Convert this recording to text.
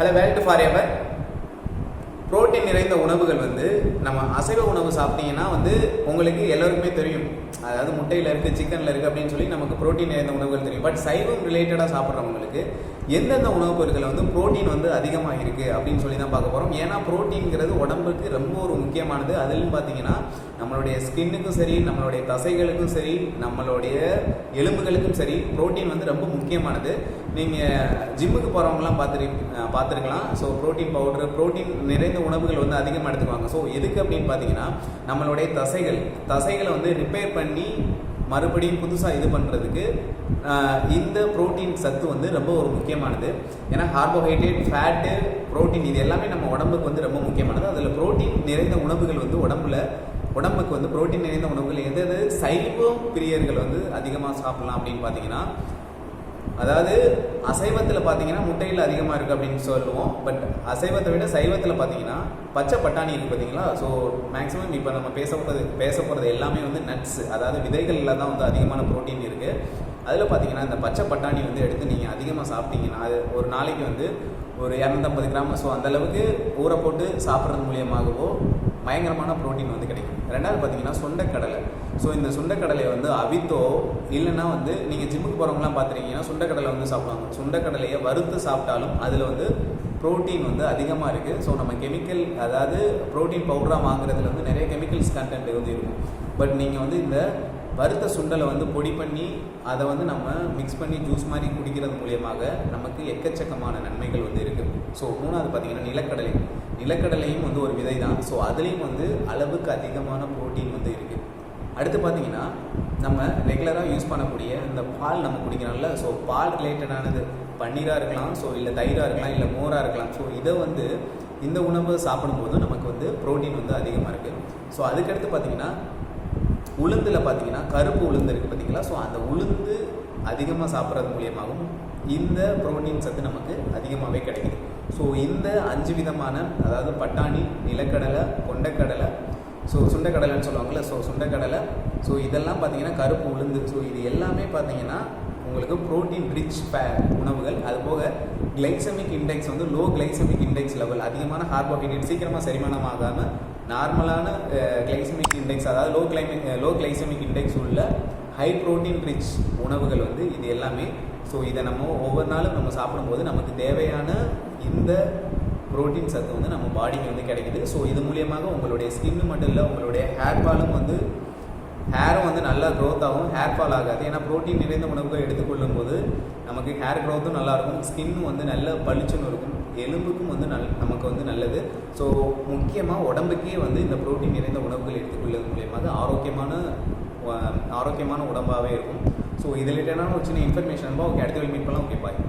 Hello wealth for ever protein நிறைந்த உணவுகள் வந்து நம்ம அசைவ உணவு சாப்பிட்டீங்கன்னா வந்து உங்களுக்கு எல்லாருக்குமே தெரியும். அதாவது முட்டையில் இருக்குது சிக்கனில் இருக்குது அப்படின்னு சொல்லி நமக்கு புரோட்டீன் நிறைந்த உணவுகள் தெரியும். பட் சைவம் ரிலேட்டடாக சாப்பிட்றவங்களுக்கு எந்தெந்த உணவுப் பொருட்கள் வந்து புரோட்டீன் வந்து அதிகமாக இருக்குது அப்படின்னு சொல்லி தான் பார்க்க போகிறோம் ஏன்னா புரோட்டீன்கிறது உடம்புக்கு ரொம்ப ஒரு முக்கியமானது. அதுலன்னு பார்த்தீங்கன்னா நம்மளுடைய ஸ்கின்னுக்கும் சரி நம்மளுடைய தசைகளுக்கும் சரி நம்மளுடைய எலும்புகளுக்கும் சரி புரோட்டீன் வந்து ரொம்ப முக்கியமானது. நீங்கள் ஜிம்முக்கு போகிறவங்களாம் பார்த்துரு பார்த்துருக்கலாம். ஸோ ப்ரோட்டீன் பவுடர் ப்ரோட்டீன் நிறைந்த உணவுகள் வந்து அதிகமாக எடுத்துக்குவாங்க ஸோ எதுக்கு அப்படின்னு பார்த்தீங்கன்னா நம்மளுடைய தசைகள் தசைகளை வந்து ரிப்பேர் பண்ணி மறுபடியும் புதுசாக இது பண்ணுறதுக்கு இந்த புரோட்டீன் சத்து வந்து ரொம்ப ஒரு முக்கியமானது. ஏன்னா கார்போஹைட்ரேட் ஃபேட்டு புரோட்டீன் இது எல்லாமே நம்ம உடம்புக்கு வந்து ரொம்ப முக்கியமானது. அதில் ப்ரோட்டீன் நிறைந்த உணவுகள் வந்து உடம்புல உடம்புக்கு வந்து புரோட்டீன் நிறைந்த உணவுகள் எது எது? சைவ பிரியர்கள் வந்து அதிகமாக சாப்பிட்லாம் அப்படின்னு பார்த்தீங்கன்னா அதாவது அசைவத்தில் பார்த்தீங்கன்னா முட்டையில் அதிகமாக இருக்குது அப்படின்னு சொல்லுவோம். பட் அசைவத்தை விட சைவத்தில் பார்த்தீங்கன்னா பச்சை பட்டாணி இருக்குது பார்த்தீங்களா ஸோ மேக்ஸிமம் இப்போ நம்ம பேச போகிறது பேச போகிறது எல்லாமே வந்து நட்ஸ் அதாவது விதைகளில் தான் வந்து அதிகமான ப்ரோட்டீன் இருக்குது அதில் பார்த்தீங்கன்னா இந்த பச்சை பட்டாணி வந்து எடுத்து நீங்கள் அதிகமாக சாப்பிட்டீங்கன்னா அது ஒரு நாளைக்கு வந்து ஒரு இரநூத்தம்பது கிராம். ஸோ அந்தளவுக்கு ஊற போட்டு சாப்பிட்றது மூலியமாகவோ பயங்கரமான ப்ரோட்டீன் வந்து கிடைக்கும். ரெண்டாவது பார்த்தீங்கன்னா சுண்டைக்கடலை ஸோ இந்த சுண்டைக்கடலையை வந்து அவித்தோ இல்லைன்னா வந்து நீங்கள் ஜிம்முக்கு போகிறவங்களாம் பார்த்துருக்கீங்கன்னா சுண்டைக்கடலை வந்து சாப்பிடுவாங்க. சுண்டைக்கடலையை வறுத்து சாப்பிட்டாலும் அதில் வந்து ப்ரோட்டீன் வந்து அதிகமாக இருக்குது ஸோ நம்ம கெமிக்கல் அதாவது ப்ரோட்டீன் பவுடராக வாங்குறதுல வந்து நிறைய கெமிக்கல்ஸ் கண்டென்ட் வந்து இருக்கும். பட் நீங்கள் வந்து இந்த வறுத்த சுண்டலை வந்து பொடி பண்ணி அதை வந்து நம்ம மிக்ஸ் பண்ணி ஜூஸ் மாதிரி குடிக்கிறது மூலியமாக நமக்கு எக்கச்சக்கமான நன்மைகள் வந்து இருக்குது ஸோ மூணாவது பார்த்தீங்கன்னா நிலக்கடலை. நிலக்கடலையும் வந்து ஒரு விதை தான். ஸோ அதுலேயும் வந்து அளவுக்கு அதிகமான ப்ரோட்டீன் வந்து இருக்குது அடுத்து பார்த்தீங்கன்னா நம்ம ரெகுலராக யூஸ் பண்ணக்கூடிய இந்த பால் நம்ம குடிக்கிறோம்ல. ஸோ பால் ரிலேட்டடானது பன்னீராக இருக்கலாம். ஸோ இல்லை தயிராக இருக்கலாம் இல்லை மோராக இருக்கலாம். ஸோ இதை வந்து இந்த உணவு சாப்பிடும்போது நமக்கு வந்து ப்ரோட்டீன் வந்து அதிகமாக இருக்குது ஸோ அதுக்கடுத்து பார்த்தீங்கன்னா உளுந்தில் பார்த்தீங்கன்னா கருப்பு உளுந்து இருக்குது பார்த்தீங்களா ஸோ அந்த உளுந்து அதிகமாக சாப்பிட்றது மூலியமாகவும் இந்த புரோட்டீன் சத்து நமக்கு அதிகமாகவே கிடைக்குது. ஸோ இந்த அஞ்சு விதமான அதாவது பட்டாணி நிலக்கடலை கொண்டக்கடலை ஸோ சுண்டைக்கடலைன்னு சொல்லுவாங்கள்ல ஸோ சுண்டைக்கடலை. ஸோ இதெல்லாம் பார்த்தீங்கன்னா கருப்பு உளுந்து. ஸோ இது எல்லாமே பார்த்தீங்கன்னா உங்களுக்கு ப்ரோட்டீன் ரிச் பே உணவுகள். அது போக கிளைசமிக் இண்டெக்ஸ் வந்து லோ கிளைசமிக் இண்டெக்ஸ் லெவல் அதிகமான கார்போஹைட்ரேட் சீக்கிரமாக செரிமானம் ஆகாமல் நார்மலான கிளைசமிக் இண்டெக்ஸ் அதாவது low glycemic low glycemic index உள்ள ஹை ப்ரோட்டீன் ரிச் உணவுகள் வந்து இது எல்லாமே. ஸோ இதை நம்ம ஒவ்வொரு நாளும் நம்ம சாப்பிடும்போது நமக்கு தேவையான இந்த ப்ரோட்டீன் சத்து வந்து நம்ம பாடிக்கு வந்து கிடைக்குது. ஸோ இது மூலியமாக உங்களுடைய ஸ்கின் மட்டும் இல்லை உங்களுடைய ஹேர் ஃபாலும் வந்து ஹேரும் வந்து நல்லா க்ரோத் ஆகும். ஹேர் ஃபால் ஆகாது. ஏன்னா ப்ரோட்டீன் நிறைந்த உணவுகள் எடுத்துக்கொள்ளும் போது நமக்கு ஹேர் க்ரோத்தும் நல்லாயிருக்கும் ஸ்கின்னும் வந்து நல்ல பளிச்சுன்னு இருக்கும். எலும்புக்கும் வந்து நல் நமக்கு வந்து நல்லது. ஸோ முக்கியமாக உடம்புக்கே வந்து இந்த ப்ரோட்டீன் நிறைந்த உணவுகள் எடுத்துக்கொள்வது மூலியமாக ஆரோக்கியமான ஆரோக்கியமான உடம்பாகவே இருக்கும். ஸோ இதில் ரிலேட்டடான ஒரு சின்ன இன்ஃபர்மேஷன் ஓகே அடுத்த மீட் பண்ணலாம் ஓகே பாய்